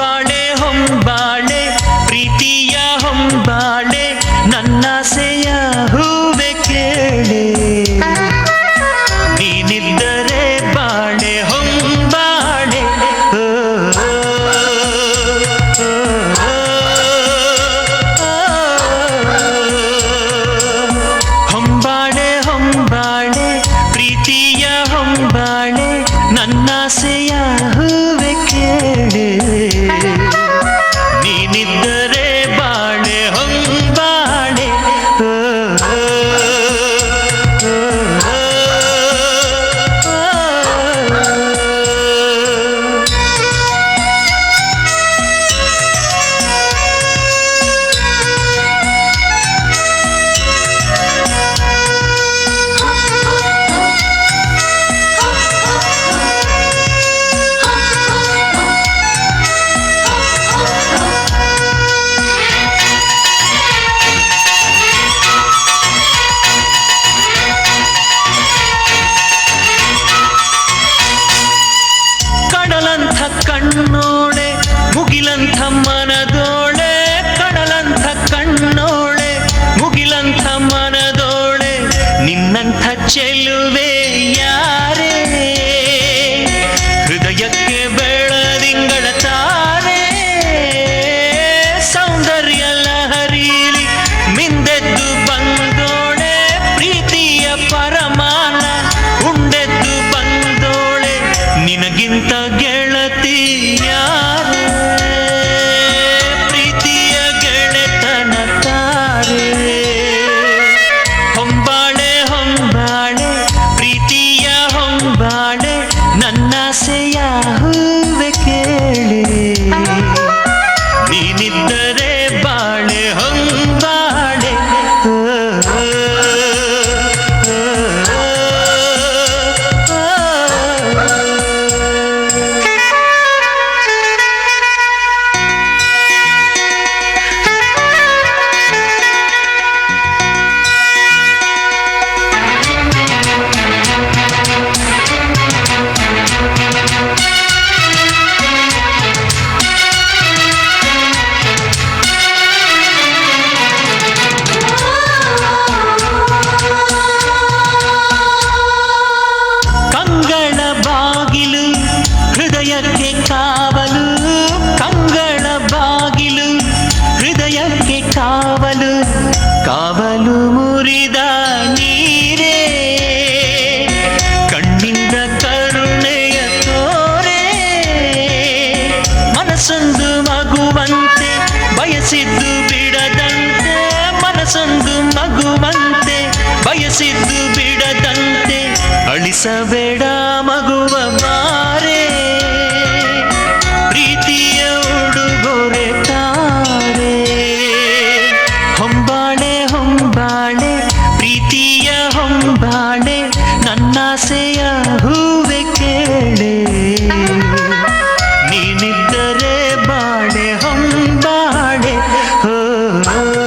வாழ் ನನ್ನಂಥ ಚೆಲುವೆ ಯಾರೇ ಬಯಸಿದ್ದು ಬಿಡದಂತೆ ಮನಸ್ಸೊಂದು ಮಗುವಂತೆ ಬಯಸಿದ್ದು ಬಿಡದಂತೆ ಅಳಿಸಬೇಡ ಮಗು Bye.